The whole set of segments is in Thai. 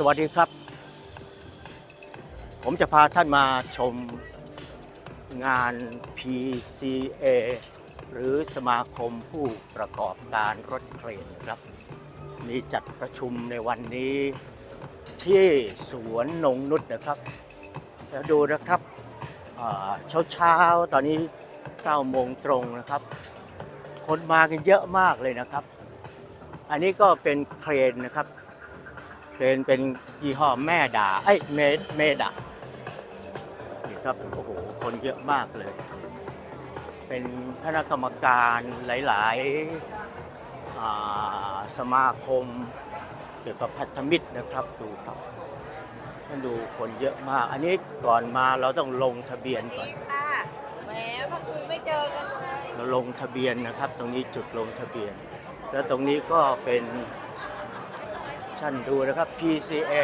สวัสดีครับ ผมจะพาท่านมาชมงาน PCA หรือสมาคมผู้ประกอบการรถเครนครับ มีจัดประชุมในวันนี้ ที่สวนนงนุษนะครับแล้วดูนะครับเช้าเช้าๆตอนนี้9โมงตรงนะครับ คนมากันเยอะมากเลยนะครับ อันนี้ก็เป็นเครนนะครับ เครนเป็นยี่ห้อแม่ดาเอ้ยเมเมดานี่ครับโอ้โหคนเยอะมากเลย เป็นคณะกรรมการหลายๆอ่าสมาคมเกี่ยวกับพันธมิตรนะครับดูครับท่านดูคนเยอะมาก อันนี้ก่อนมาเราต้องลงทะเบียนก่อนค่ะแหมเมื่อคืนไม่เจอกันเลยเราลงทะเบียนนะครับ ตรงนี้จุดลงทะเบียน แล้วตรงนี้ก็เป็น ท่านดูนะครับ PCA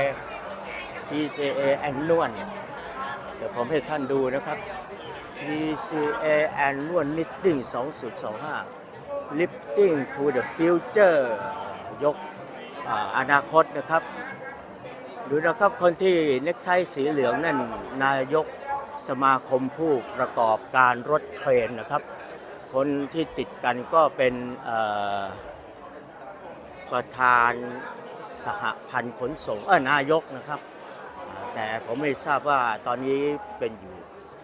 PCA Annual เดี๋ยวผมให้ท่านดูนะครับ PCA Annual Knitting 2025 Lifting to the Future ยกอนาคตนะครับดูนะครับคนที่เน็กไทสีเหลืองนั่นนายกสมาคมผู้ประกอบการรถเครนนะครับ คนที่ติดกันก็เป็นประธาน สหพันธ์ขนส่งเออนายกนะครับ แต่ผมไม่ทราบว่าตอนนี้เป็นอยู่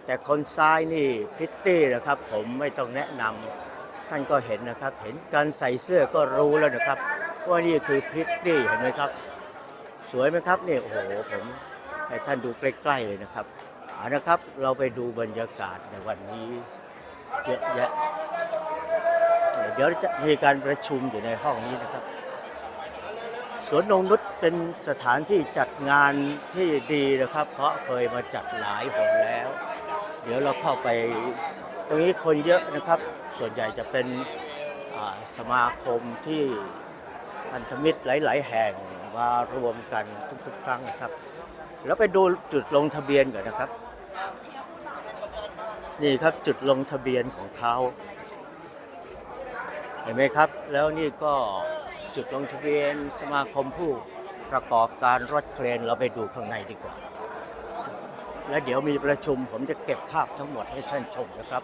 แต่คนซ้ายนี่พิตตี้นะครับ ผมไม่ต้องแนะนำท่านก็เห็นนะครับ เห็นการใส่เสื้อก็รู้แล้วนะครับว่านี่คือพิตตี้เห็นไหมครับ สวยไหมครับเนี่ยโอ้โหผมให้ท่านดูใกล้ๆเลยนะครับเอานะครับเราไปดูบรรยากาศในวันนี้เยอะแยะเดี๋ยวจะมีการประชุมอยู่ในห้องนี้นะครับ สวนนงนุชเป็นสถานที่จัดงานที่ดีนะครับ เพราะเคยมาจัดหลายหนแล้ว เดี๋ยวเราเข้าไป ตรงนี้คนเยอะนะครับ ส่วนใหญ่จะเป็นสมาคมที่พันธมิตรหลาย ๆ แห่งมารวมกันทุกๆครั้งนะครับ แล้วไปดูจุดลงทะเบียนก่อนนะครับ นี่ครับจุดลงทะเบียนของเขาเห็นไหมครับ แล้วนี่ก็ จุดลงทะเบียนสมาคมผู้ประกอบการรถเครนเราไปดูข้างในดีกว่า แล้วเดี๋ยวมีประชุมผมจะเก็บภาพทั้งหมดให้ท่านชมนะครับ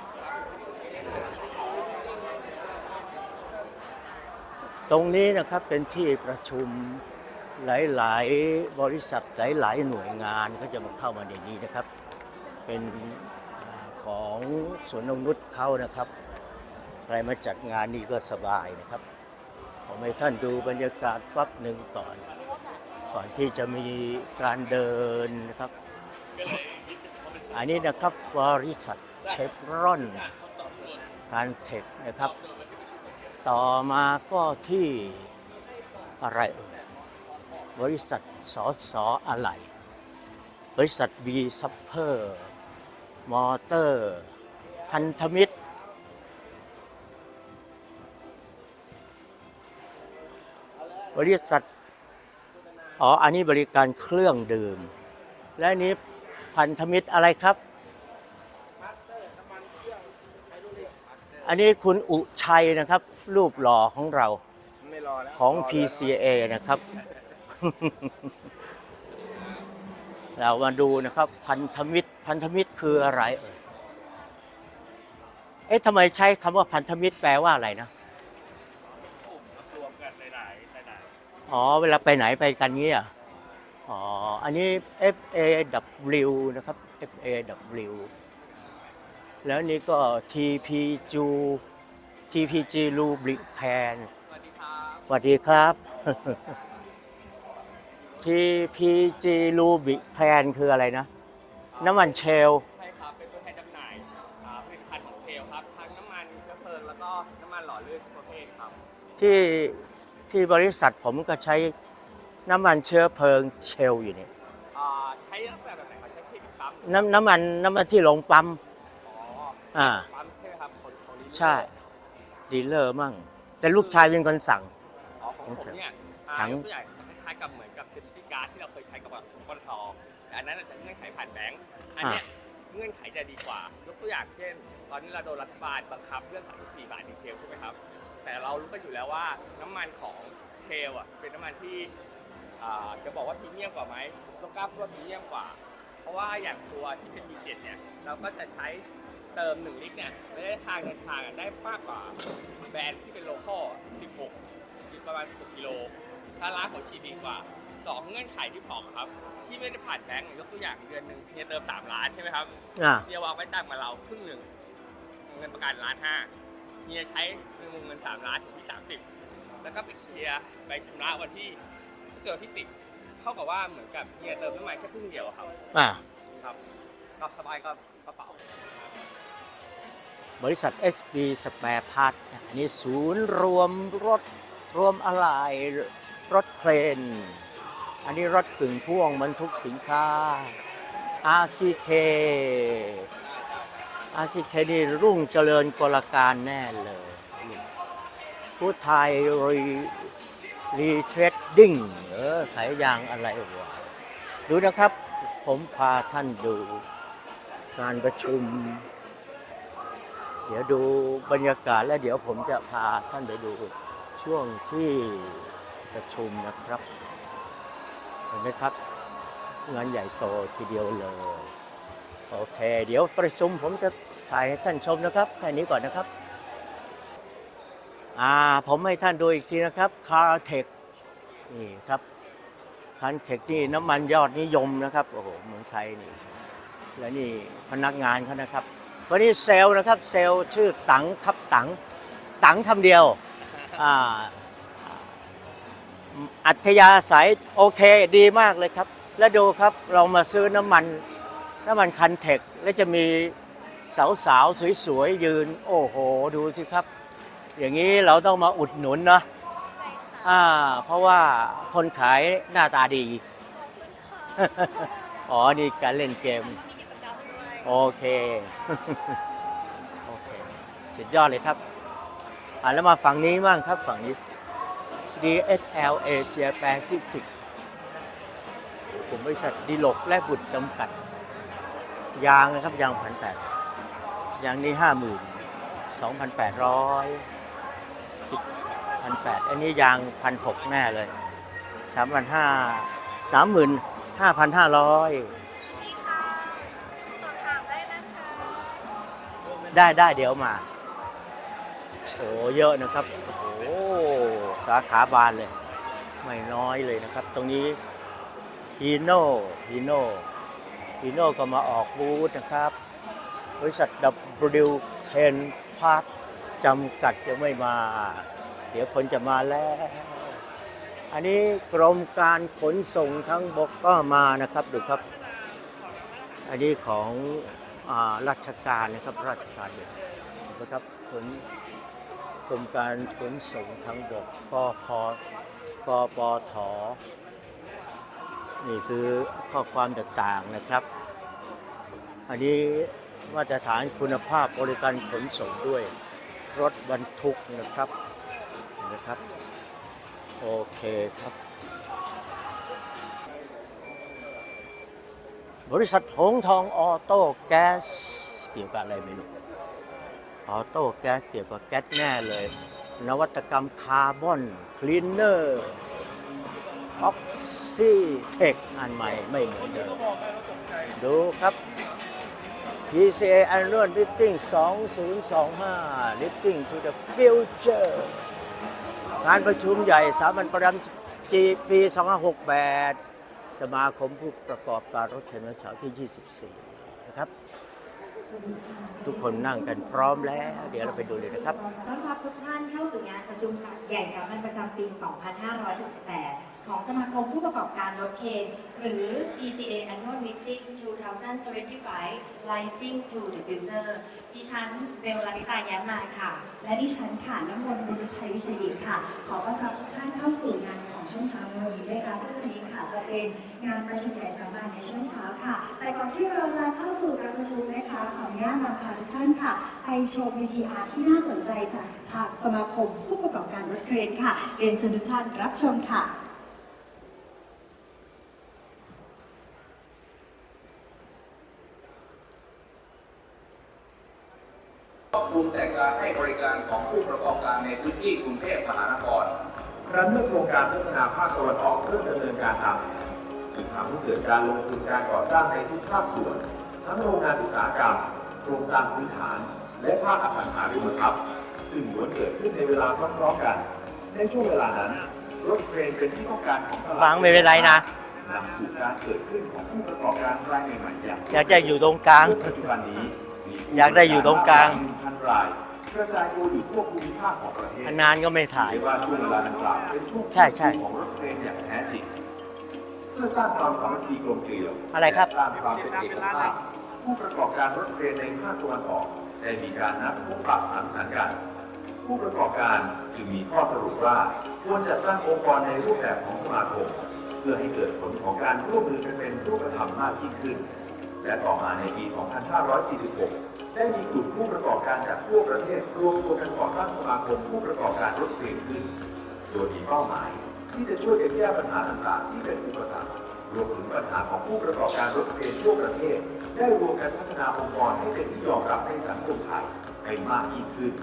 ตรงนี้นะครับเป็นที่ประชุมหลาย ๆ บริษัทหลาย ๆ หน่วยงานก็จะมาเข้ามาในนี้นะครับ เป็นของสวนนงนุษย์เขานะครับ ใครมาจัดงานนี้ก็สบายนะครับ ผมให้ท่านดูบรรยากาศปั๊บหนึ่งก่อน ก่อนที่จะมีการเดินนะครับ อันนี้นะครับบริษัทเชฟรอนการเทคนะครับ ต่อมาก็ที่อะไรเอ่ยบริษัทสอสออะไหล่บริษัทบีซัพเพอร์ มอเตอร์ พันธมิตร บริษัทอ๋อ อันนี้บริการเครื่องดื่ม และอันนี้พันธมิตรอะไรครับ อันนี้คุณอุชัยนะครับ รูปหล่อของเราไม่รอแล้วของรแล้ว PCA นะครับ เรามาดูนะครับ พันธมิตร พันธมิตรคืออะไรเอ่ย เอ๊ะทำไมใช้คำว่าพันธมิตรแปลว่าอะไรนะ รวมกันหลายๆหลาย อ๋อ เวลาไปไหนไปกันเงี้ยอ๋อ อันนี้ FAW นะครับ FAW แล้วนี่ก็ TPG TPG Lubricant สวัสดีครับ TPG Lubricant คืออะไรนะ น้ำมันเชลใช่ครับ เป็นตัวแทนจำหน่ายอ่าผลิตภัณฑ์ของเชลครับ ทั้งน้ำมันเชื้อเพลิงแล้วก็น้ำมันหล่อลื่นประเภทครับ ที่ ที่บริษัทผมก็ใช้น้ำมันเชื้อเพลิงเชลอยู่นี่อ่าใช้ลักษณะแบบไหนครับใช้เคมีปั๊มน้ำน้ำมันน้ำมันที่ลงปั๊มอ๋ออ่าปั๊มใช่ไหมครับของของนี้ใช่ดีลเลอร์มั่ง แต่ลูกชายเป็นคนสั่ง อ๋อของผมเนี่ยอ่าถัง ยกตัวอย่างคล้ายๆกับเหมือนกับเซฟตี้การ์ดที่เราเคยใช้กับปตทแต่อันนั้นจะเงื่อนไขผ่านแบงก์อันเนี้ย เงื่อนไขจะดีกว่ายกตัวอย่างเช่น ตอนนี้เราโดนรัฐบาลบังคับเรื่อง 34 บาทดีเซลใช่ไหมครับ แต่เรารู้กันอยู่แล้วว่าน้ำมันของเชลอะเป็นน้ำมันที่จะบอกว่าพรีเมียมกว่าไหมต้องกล้าพูดว่าพรีเมียมกว่า เพราะว่าอย่างตัวที่เป็น B7 เนี่ยเราก็จะใช้เติม 1 ลิตรเนี่ยระยะทางเดินทางได้มากกว่าแบรนด์ที่เป็นโลคอล16จุดประมาณ16กิโลชาร์ล้าของชีดีกว่า สองเงื่อนไขที่บอกครับ ที่ไม่ได้ผ่านแบงก์ยกตัวอย่างเดือนหนึ่งเฮียเติม3ล้านใช่ไหมครับอ่าเฮียวางไว้จ่ายมาเราครึ่งหนึ่งเงินประกันล้านห้าเฮียใช้วงเงินสามล้านถึงที่สามสิบแล้วก็ไปเคลียร์ไปชำระวันที่เกิดที่สิบเท่ากับว่าเหมือนกับเฮียเติมน้ำมันแค่ครึ่งเดียวครับอ่าครับก็สบายก็กระเป๋าบริษัท SB Spare Parts อันนี้ศูนย์รวมรถรวมอะไหล่รถเครน อันนี้รถขึงพ่วงบรรทุกสินค้า RCK RCK นี่รุ่งเจริญกลการแน่เลยผู้ไทยรีรีเทรดดิ้งเออขายยางอะไรวะดูนะครับ ผมพาท่านดู การประชุม เดี๋ยวดูบรรยากาศแล้วเดี๋ยวผมจะพาท่านไปดูช่วงที่ประชุมนะครับ ไหมครับ งานใหญ่โตทีเดียวเลย โอเค เดี๋ยวประชุมผมจะถ่ายให้ท่านชมนะครับ แค่นี้ก่อนนะครับ อ่า ผมให้ท่านดูอีกทีนะครับคาร์เทคนี่ครับคาร์เทคนี่น้ำมันยอดนิยมนะครับ โอ้โห เมืองไทยนี่ และนี่พนักงานเขานะครับวันนี้เซลนะครับ เซลชื่อตังครับตังตังคำเดียว อ่า อัธยาศัยโอเคดีมากเลยครับ แล้วดูครับเรามาซื้อน้ำมัน น้ำมันคันเทคแล้วจะมีสาวๆสวยๆ ยืน โอ้โห ดูสิครับ อย่างนี้เราต้องมาอุดหนุนเนาะใช่ค่ะอ่าเพราะว่าคนขายหน้าตาดี อ๋อ นี่การเล่นเกมมีกิจกรรมด้วยโอเค โอเคสุดยอดเลยครับอ่าแล้วมาฝั่งนี้บ้างครับฝั่งนี้ DSL Asia Pacific กลุ่มบริษัทดีลกและบุตรจำกัด ยางนะครับ ยางพันแปดยางนี้ห้าหมื่นสองพันแปดร้อยสิบพันแปดอันนี้ยางพันหกแน่เลยสามพันห้าสามหมื่นห้าพันห้าร้อยนี่ค่ะสอบถามได้นะคะได้ได้เดี๋ยวมา โอ้เยอะนะครับโอ้ สาขาบานเลย ไม่น้อยเลยนะครับ ตรงนี้ฮีโน่ฮีโน่ฮีโน่ก็มาออกบูธนะครับ บริษัท W10 พาร์ทจำกัดยังไม่มา เดี๋ยวคนจะมาแล้ว อันนี้กรมการขนส่งทั้งบกก็มานะครับดูครับ อันนี้ของอราชการนะครับราชการเนี่ยนะครับขน กรมการขนส่งทางบกกพกปทนี่คือข้อความต่างๆนะครับ อันนี้มาตรฐานคุณภาพบริการขนส่งด้วย รถบรรทุกนะครับเห็นะครับ โอเคครับ บริษัทหงทองออโต้แก๊สเกี่ยวกับอะไรไม่รู้ ออโต้แก๊สเกี่ยวกับแก๊สแน่เลย นวัตกรรมคาร์บอนคลีนเนอร์ออกซิเทคอันใหม่ไม่เหมือนเดิมดูครับ PCA Annual Lifting 2025 Lifting to the Future งานประชุมใหญ่สามัญประจำจีปี2568 สมาคมผู้ประกอบการรถเข็นวันเสาร์ที่ 24 นะครับ ทุกคนนั่งกันพร้อมแล้ว เดี๋ยวเราไปดูเลยนะครับต้อนรับทุกท่านเข้าสู่งานประชุมใหญ่สามัญประจำปี 2568 ของสมาคมผู้ประกอบการรถเคนหรือ PCA Annual Meeting 2025 Lighting to the Future ดิฉันเบลลานิตาแย้มมาค่ะ และดิฉันค่ะน้ำมนต์บุญไทยวิชัยอินค่ะ ขอต้อนรับทุกท่านเข้าสู่งานของช่วงเช้าวันนี้ด้วยค่ะซึ่งวันนี้ค่ะจะเป็นงานประชุมใหญ่สามัญในช่วงเช้าค่ะ แต่ก่อนที่เราจะเข้าสู่การประชุมนะคะขออนุญาตนำพาทุกท่านค่ะ ไปชม VTR ที่น่าสนใจจากทางสมาคมผู้ประกอบการรถเครนค่ะเรียนเชิญทุกท่านรับชมค่ะ ครอบคลุมแต่การให้บริการของผู้ประกอบการในพื้นที่กรุงเทพมหานคร ครั้นเมื่อโครงการพัฒนาภาคตะวันออกเริ่มดำเนินการทำจึงทำให้เกิดการลงทุนการก่อสร้างในทุกภาคส่วน ทั้งโรงงานอุตสาหกรรม โครงสร้างพื้นฐาน และภาคอสังหาริมทรัพย์ ซึ่งล้วนเกิดขึ้นในเวลาพร้อมๆกัน ในช่วงเวลานั้น รถเครนเป็นที่ต้องการของตลาดวางไม่เป็นไรนะนำสู่การเกิดขึ้นของผู้ประกอบการรายใหม่ๆอย่างอยากจะอยู่ตรงกลางซึ่ปัจจุบันนี้มีผู้อยากได้อยู่ตรงกลางพั นรายกระจายตัวอยู่ทั่วภูมิภาคของประเทศนานก็ไม่ถ่ายเรียกว่าช่วงเวลาดังกล่าวเป็นช่วงใช่ใช่ของรถเครนอย่างแท้จริงเพื่อสร้างความสามัคคีกลมเกลียวอะไรครับและสร้างความเป็นเอกภาพผู้ประกอบการรถเครนในภาคตะวันออกได้มีการนัดพบปะสังสรรค์กัน ผู้ประกอบการจึงมีข้อสรุปว่าควรจัดตั้งองค์กรในรูปแบบของสมาคม เพื่อให้เกิดผลของการร่วมมือกันเป็นรูปธรรมมากยิ่งขึ้น และต่อมาในปี 2546 ได้มีกลุ่มผู้ประกอบการจากทั่วประเทศรวมตัวกันก่อตั้งสมาคมผู้ประกอบการรถเครนขึ้น โดยมีเป้าหมาย ที่จะช่วยกันแก้ปัญหาต่างๆ ที่เป็นอุปสรรครวมถึงปัญหาของผู้ประกอบการรถเครนทั่วประเทศ ได้รวมกันพัฒนาองค์กรให้เป็นที่ยอมรับในสังคมไทยให้มากยิ่งขึ้น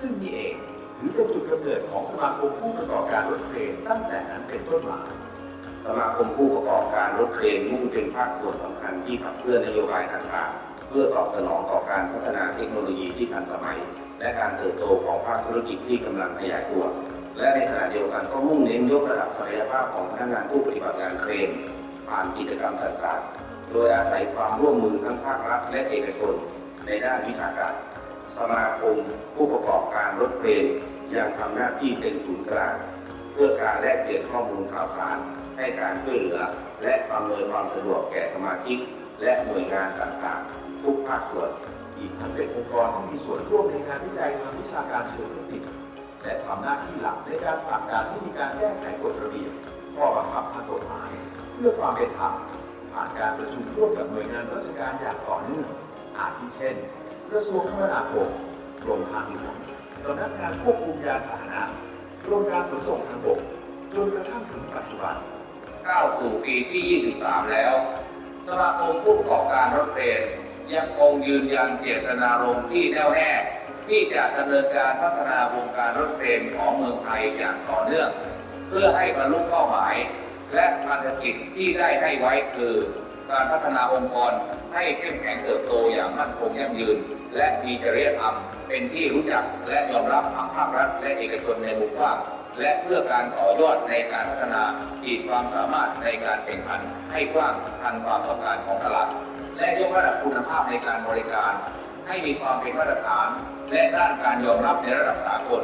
ซึ่งนี่เองถือเป็นจุดกำเนิดของสมาคมผู้ประกอบการรถเครนตั้งแต่นั้นเป็นต้นมาสมาคมผู้ประกอบการรถเครนมุ่งเป็นภาคส่วนสำคัญที่ขับเคลื่อนนโยบายต่างๆ พื่อตอบสนองต่อการพัฒนาเทคโนโลยีที่ทันสมัย และการเติบโตของภาคธุรกิจที่กำลังขยายตัว และในขณะเดียวกันก็มุ่งเน้นยกระดับศักยภาพของพนักงานผู้ปฏิบัติงานเครนผ่านกิจกรรมต่างๆ โดยอาศัยความร่วมมือทั้งภาครัฐและเอกชน ในด้านวิชาการ สมาคมผู้ประกอบการรถเครนยังทำหน้าที่เป็นศูนย์กลางเพื่อการแลกเปลี่ยนข้อมูลข่าวสาร ให้การช่วยเหลือ และอำนวยความสะดวกแก่สมาชิก และหน่วยงานต่างๆ ทุกภาคส่วน อีกทั้งเป็นองค์กรที่มีส่วนร่วมในงานวิจัยทางวิชาการเชิงเทคนิคและทำหน้าที่หลักในการผลักดันให้มีการแก้ไขกฎระเบียบข้อบังคับทางกฎหมาย เพื่อความเป็นธรรมผ่านการประชุมร่วมกับหน่วยงานราชการอย่างต่อเนื่องอาทิเช่น กระทรวงคมนาคมกรมทางหลวงสำนักงานควบคุมยานพาหนะกรมการขนส่งทางบกจนกระทั่งถึงปัจจุบันก้าวสู่ปีที่ 23 แล้วสมาคมผู้ประกอบการรถเครน ยังคงยืนยันเจตนารมณ์ที่แน่วแน่ที่จะดำเนินการพัฒนาวงการรถเครนของเมืองไทยอย่างต่อเนื่อง เพื่อให้บรรลุเป้าหมาย และภารกิจที่ได้ให้ไว้คือ การพัฒนาองค์กรให้เข้มแข็งเติบโตอย่างมั่นคงยั่งยืน และมีจริยธรรมเป็นที่รู้จักและยอมรับทั้งภาครัฐและเอกชนในมุมกว้างและเพื่อการต่อยอดในการพัฒนาขีดความสามารถในการแข่งขันให้กว้างทันความต้องการของตลาด และยกระดับคุณภาพในการบริการ ให้มีความเป็นมาตรฐาน และด้านการยอมรับในระดับสากล